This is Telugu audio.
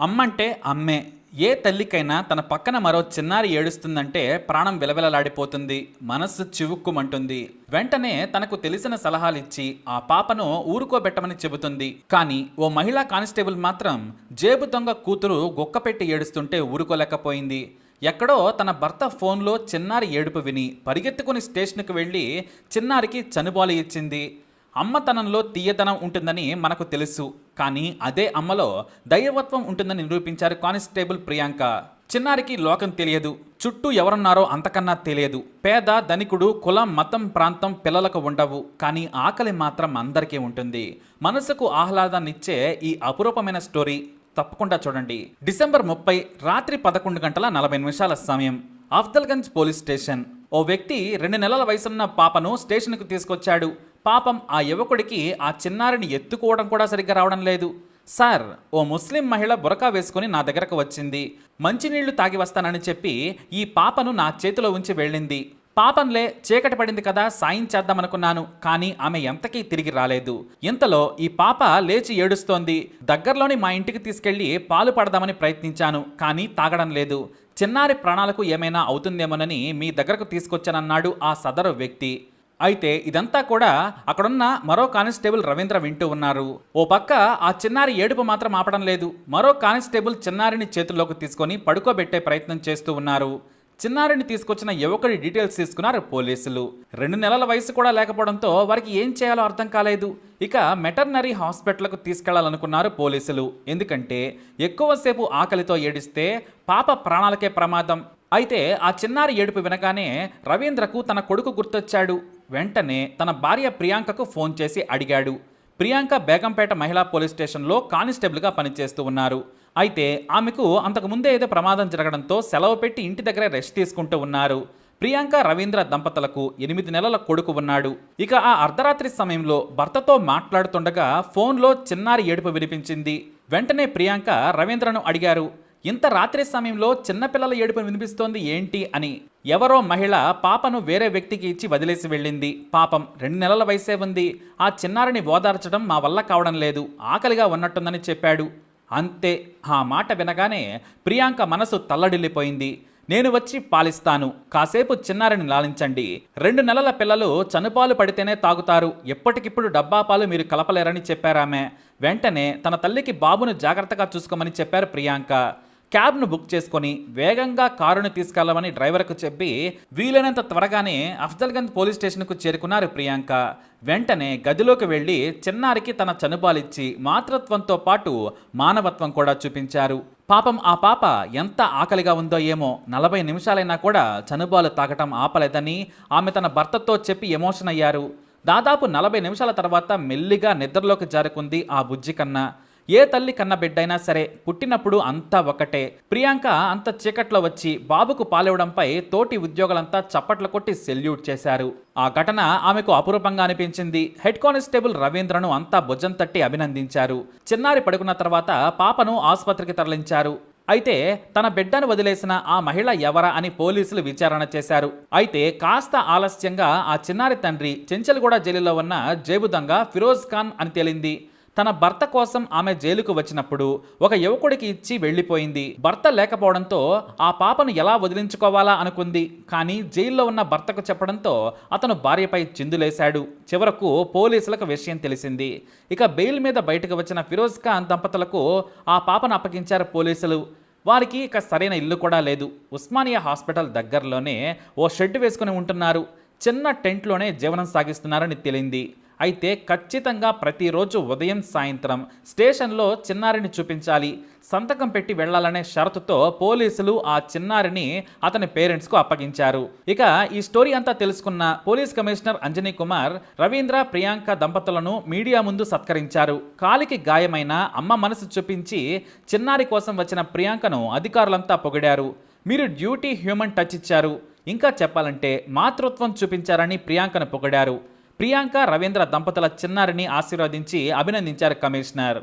అమ్మంటే అమ్మే. ఏ తల్లికైనా తన పక్కన మరో చిన్నారి ఏడుస్తుందంటే ప్రాణం విలవిలలాడిపోతుంది మనస్సు చివుక్కుమంటుంది. వెంటనే తనకు తెలిసిన సలహాలిచ్చి ఆ పాపను ఊరుకోబెట్టమని చెబుతుంది. కానీ ఓ మహిళా కానిస్టేబుల్ మాత్రం జేబు దొంగ కూతురు గొక్కపెట్టి ఏడుస్తుంటే ఊరుకోలేకపోయింది. ఎక్కడో తన భర్త ఫోన్లో చిన్నారి ఏడుపు విని పరిగెత్తుకుని స్టేషన్కి వెళ్ళి చిన్నారికి చనుబాలు ఇచ్చింది. అమ్మతనంలో తీయదనం ఉంటుందని మనకు తెలుసు. కానీ అదే అమ్మలో దైవత్వం ఉంటుందని నిరూపించారు కానిస్టేబుల్ ప్రియాంక. చిన్నారికి లోకం తెలియదు. చుట్టూ ఎవరున్నారో అంతకన్నా తెలియదు. పేద ధనికుడు కులం మతం ప్రాంతం పిల్లలకు ఉండవు. కానీ ఆకలి మాత్రం అందరికీ ఉంటుంది. మనసుకు ఆహ్లాదాన్నిచ్చే ఈ అపురూపమైన స్టోరీ తప్పకుండా చూడండి. డిసెంబర్ ముప్పై రాత్రి పదకొండు గంటల నలభై నిమిషాల సమయం. అఫ్దల్గంజ్ పోలీస్ స్టేషన్. ఓ వ్యక్తి రెండు నెలల వయసున్న పాపను స్టేషన్కు తీసుకొచ్చాడు. పాపం ఆ యువకుడికి ఆ చిన్నారిని ఎత్తుకోవడం కూడా సరిగ్గా రావడం లేదు. సార్ ఓ ముస్లిం మహిళ బురకా వేసుకుని నా దగ్గరకు వచ్చింది. మంచినీళ్ళు తాగి వస్తానని చెప్పి ఈ పాపను నా చేతిలో ఉంచి వెళ్ళింది. పాపంలే చీకటి పడింది కదా సాయం చేద్దామనుకున్నాను. కానీ ఆమె ఎంతకీ తిరిగి రాలేదు. ఇంతలో ఈ పాప లేచి ఏడుస్తోంది. దగ్గరలోని మా ఇంటికి తీసుకెళ్ళి పాలు పడదామని ప్రయత్నించాను. కానీ తాగడం లేదు. చిన్నారి ప్రాణాలకు ఏమైనా అవుతుందేమోనని మీ దగ్గరకు తీసుకొచ్చానన్నాడు ఆ సదరు వ్యక్తి. అయితే ఇదంతా కూడా అక్కడున్న మరో కానిస్టేబుల్ రవీంద్ర వింటూ ఉన్నారు. ఓ పక్క ఆ చిన్నారి ఏడుపు మాత్రం ఆపడం లేదు. మరో కానిస్టేబుల్ చిన్నారిని చేతుల్లోకి తీసుకొని పడుకోబెట్టే ప్రయత్నం చేస్తూ ఉన్నారు. చిన్నారిని తీసుకొచ్చిన యువకుడి డీటెయిల్స్ తీసుకున్నారు పోలీసులు. రెండు నెలల వయసు కూడా లేకపోవడంతో వారికి ఏం చేయాలో అర్థం కాలేదు. ఇక మెటర్నరీ హాస్పిటల్కు తీసుకెళ్ళాలనుకున్నారు పోలీసులు. ఎందుకంటే ఎక్కువసేపు ఆకలితో ఏడిస్తే పాప ప్రాణాలకే ప్రమాదం. అయితే ఆ చిన్నారి ఏడుపు వినగానే రవీంద్రకు తన కొడుకు గుర్తొచ్చాడు. వెంటనే తన భార్య ప్రియాంకకు ఫోన్ చేసి అడిగాడు. ప్రియాంక బేగంపేట మహిళా పోలీస్ స్టేషన్లో కానిస్టేబుల్గా పనిచేస్తూ ఉన్నారు. అయితే ఆమెకు అంతకు ముందే ఏదో ప్రమాదం జరగడంతో సెలవు పెట్టి ఇంటి దగ్గర రెస్ట్ తీసుకుంటూ ఉన్నారు. ప్రియాంక రవీంద్ర దంపతులకు ఎనిమిది నెలల కొడుకు ఉన్నాడు. ఇక ఆ అర్ధరాత్రి సమయంలో భర్తతో మాట్లాడుతుండగా ఫోన్లో చిన్నారి ఏడుపు వినిపించింది. వెంటనే ప్రియాంక రవీంద్రను అడిగారు. ఇంత రాత్రి సమయంలో చిన్నపిల్లల ఏడుపును వినిపిస్తోంది ఏంటి అని. ఎవరో మహిళ పాపను వేరే వ్యక్తికి ఇచ్చి వదిలేసి వెళ్ళింది. పాపం రెండు నెలల వయసే ఉంది. ఆ చిన్నారిని ఓదార్చడం మా వల్ల కావడం లేదు. ఆకలిగా ఉన్నట్టుందని చెప్పాడు. అంతే. ఆ మాట వినగానే ప్రియాంక మనసు తల్లడిల్లిపోయింది. నేను వచ్చి పాలిస్తాను. కాసేపు చిన్నారిని లాలించండి. రెండు నెలల పిల్లలు చనుపాలు పడితేనే తాగుతారు. ఎప్పటికిప్పుడు డబ్బా పాలు మీరు కలపలేరని చెప్పారామె. వెంటనే తన తల్లికి బాబును జాగ్రత్తగా చూసుకోమని చెప్పారు ప్రియాంక. క్యాబ్ను బుక్ చేసుకొని వేగంగా కారును తీసుకెళ్ళమని డ్రైవర్కు చెప్పి వీలైనంత త్వరగానే అఫ్జల్గంజ్ పోలీస్ స్టేషన్కు చేరుకున్నారు ప్రియాంక. వెంటనే గదిలోకి వెళ్ళి చిన్నారికి తన చనుబాలిచ్చి మాతృత్వంతో పాటు మానవత్వం కూడా చూపించారు. పాపం ఆ పాప ఎంత ఆకలిగా ఉందో ఏమో నలభై నిమిషాలైనా కూడా చనుబాలు తాగటం ఆపలేదని ఆమె తన భర్తతో చెప్పి ఎమోషన్ అయ్యారు. దాదాపు నలభై నిమిషాల తర్వాత మెల్లిగా నిద్రలోకి జారుకుంది ఆ బుజ్జి కన్నా ఏ తల్లి కన్న బిడ్డైనా సరే పుట్టినప్పుడు అంతా ఒకటే. ప్రియాంక అంత చీకట్లో వచ్చి బాబుకు పాలివ్వడంపై తోటి ఉద్యోగులంతా చప్పట్లు కొట్టి సెల్యూట్ చేశారు. ఆ ఘటన ఆమెకు అపురూపంగా అనిపించింది. హెడ్ కానిస్టేబుల్ రవీంద్రను అంతా భుజం తట్టి అభినందించారు. చిన్నారి పడుకున్న తర్వాత పాపను ఆసుపత్రికి తరలించారు. అయితే తన బిడ్డను వదిలేసిన ఆ మహిళ ఎవరా అని పోలీసులు విచారణ చేశారు. అయితే కాస్త ఆలస్యంగా ఆ చిన్నారి తండ్రి చెంచల్గూడ జైలులో ఉన్న జేబు దొంగ ఫిరోజ్ ఖాన్ అని తేలింది. తన భర్త కోసం ఆమె జైలుకు వచ్చినప్పుడు ఒక యువకుడికి ఇచ్చి వెళ్ళిపోయింది. భర్త లేకపోవడంతో ఆ పాపను ఎలా వదిలించుకోవాలా అనుకుంది. కానీ జైల్లో ఉన్న భర్తకు చెప్పడంతో అతను భార్యపై చిందులేశాడు. చివరకు పోలీసులకు విషయం తెలిసింది. ఇక బెయిల్ మీద బయటకు వచ్చిన ఫిరోజ్ ఖాన్ దంపతులకు ఆ పాపను అప్పగించారు పోలీసులు. వారికి ఇక సరైన ఇల్లు కూడా లేదు. ఉస్మానియా హాస్పిటల్ దగ్గరలోనే ఓ షెడ్ వేసుకుని ఉంటున్నారు. చిన్న టెంట్లోనే జీవనం సాగిస్తున్నారని తెలింది. అయితే ఖచ్చితంగా ప్రతిరోజు ఉదయం సాయంత్రం స్టేషన్లో చిన్నారిని చూపించాలి. సంతకం పెట్టి వెళ్ళాలనే షరతుతో పోలీసులు ఆ చిన్నారిని అతని పేరెంట్స్కు అప్పగించారు. ఇక ఈ స్టోరీ అంతా తెలుసుకున్న పోలీస్ కమిషనర్ అంజనీ కుమార్ రవీంద్ర ప్రియాంక దంపతులను మీడియా ముందు సత్కరించారు. కాలికి గాయమైన అమ్మ మనసు చూపించి చిన్నారి కోసం వచ్చిన ప్రియాంకను అధికారులంతా పొగిడారు. మీరు డ్యూటీ హ్యూమన్ టచ్ ఇచ్చారు. ఇంకా చెప్పాలంటే మాతృత్వం చూపించారని ప్రియాంకను పొగిడారు. ప్రియాంక రవీంద్ర దంపతుల చిన్నారిని ఆశీర్వదించి అభినందించారు కమిషనర్.